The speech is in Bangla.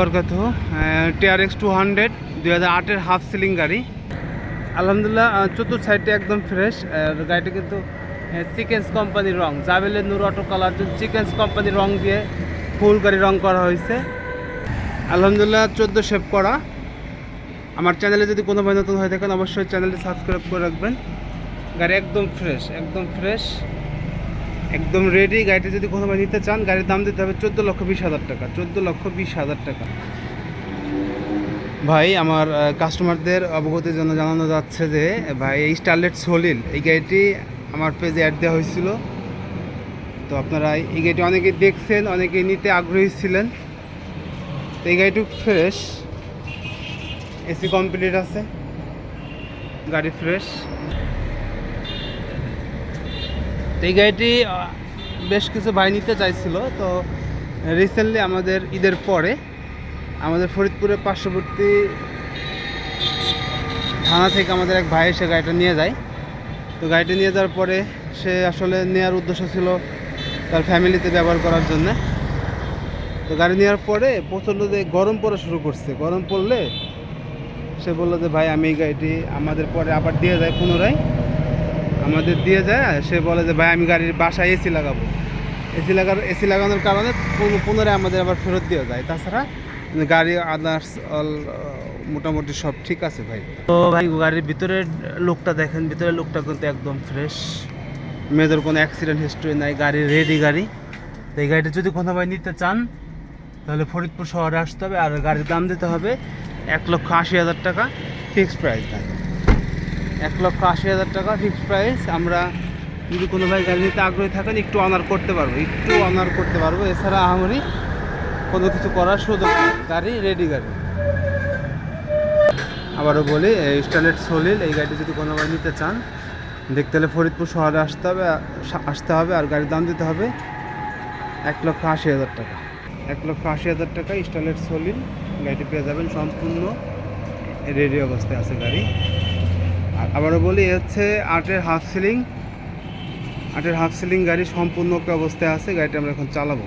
Barkat TR X two hundred হাজার আটের হাফ সিলিং গাড়ি। আলহামদুলিল্লাহ চতুর্থ একদম ফ্রেশ গাড়িটা কিন্তু কোম্পানির রং। জাবেলের নূর অটো কালার কোম্পানির দিয়ে ফুল গাড়ি রং করা হয়েছে। চোদ্দ করা। আমার চ্যানেলে যদি কোনো নতুন হয়ে থাকেন, অবশ্যই চ্যানেলটি সাবস্ক্রাইব করে রাখবেন। গাড়ি একদম ফ্রেশ একদম ফ্রেশ একদম রেডি গাড়িটা যদি কোনো ভাই নিতে চান, গাড়ির দাম দিতে হবে চোদ্দ লক্ষ বিশ হাজার টাকা, চোদ্দ লক্ষ বিশ হাজার টাকা। ভাই, আমার কাস্টমারদের অবগতির জন্য জানানো যাচ্ছে যে, ভাই, এই স্টারলেট সলিল এই গাড়িটি আমার পেজে অ্যাড দেওয়া হয়েছিল। তো আপনারা এই গাড়িটি অনেকে দেখছেন অনেকে নিতে আগ্রহী ছিলেন। তো এই গাড়িটি ফ্রেশ এসি কমপ্লিট আছে। গাড়ি ফ্রেশ তো এই গাড়িটি বেশ কিছু ভাই নিতে চাইছিল। তো রিসেন্টলি আমাদের ঈদের পরে আমাদের ফরিদপুরের পার্শ্ববর্তী থানা থেকে আমাদের এক ভাই এসে গাড়িটা নিয়ে যায়। তো গাড়িটা নিয়ে যাওয়ার পরে সে আসলে নেওয়ার উদ্দেশ্য ছিল তার ফ্যামিলিতে ব্যবহার করার জন্য। তো গাড়ি নেওয়ার পরে প্রচণ্ড যে গরম পড়া শুরু করছে। গরম পড়লে সে বলল যে, ভাই, আমি এই গাড়িটি আমাদের পরে আবার দিয়ে যায় পুনরায়। আমাদের দিয়ে যায় সে বলে যে ভাই আমি গাড়ির বাসায় এসি লাগাবো। এসি লাগার এসি লাগানোর কারণে পুন- পুনরায় আমাদের আবার ফেরত দিয়ে যায়। তাছাড়া গাড়ি আদার্স অল মোটামুটি সব ঠিক আছে ভাই। তো ভাই গাড়ির ভিতরের লোকটা দেখেন ভিতরের লোকটা কিন্তু একদম ফ্রেশ মেয়েদের কোনো অ্যাক্সিডেন্ট হিস্ট্রি নাই গাড়ি রেডি গাড়ি। তো এই গাড়িটা যদি কোনো ভাই নিতে চান তাহলে ফরিদপুর শহরে আসতে হবে আর গাড়ির দাম দিতে হবে এক লক্ষ আশি হাজার টাকা। ফিক্সড প্রাইস ভাই। এক লক্ষ আশি হাজার টাকা ফিক্সড প্রাইস আমরা যদি কোনো ভাই গাড়ি নিতে আগ্রহী থাকেন, একটু অনার করতে পারব, একটু অনার করতে পারব। এছাড়া আহামরি কোনো কিছু করার সুযোগ গাড়ি রেডি গাড়ি। আবারও বলি স্টারলেট সলিল এই গাড়িটি যদি কোনো ভাই নিতে চান, দেখতে হলে ফরিদপুর শহরে আসতে হবে আসতে হবে আর গাড়ির দাম দিতে হবে এক লক্ষ আশি হাজার টাকা। এক লক্ষ আশি হাজার টাকা স্টারলেট সলিল গাড়িটি পেয়ে যাবেন সম্পূর্ণ রেডি অবস্থায় আছে গাড়ি। আবারও বলি, এ হচ্ছে আটের হাফ সিলিং আটের হাফ সিলিং গাড়ি সম্পূর্ণ অবস্থায় আছে, গাড়িটা আমরা এখন চালাবো।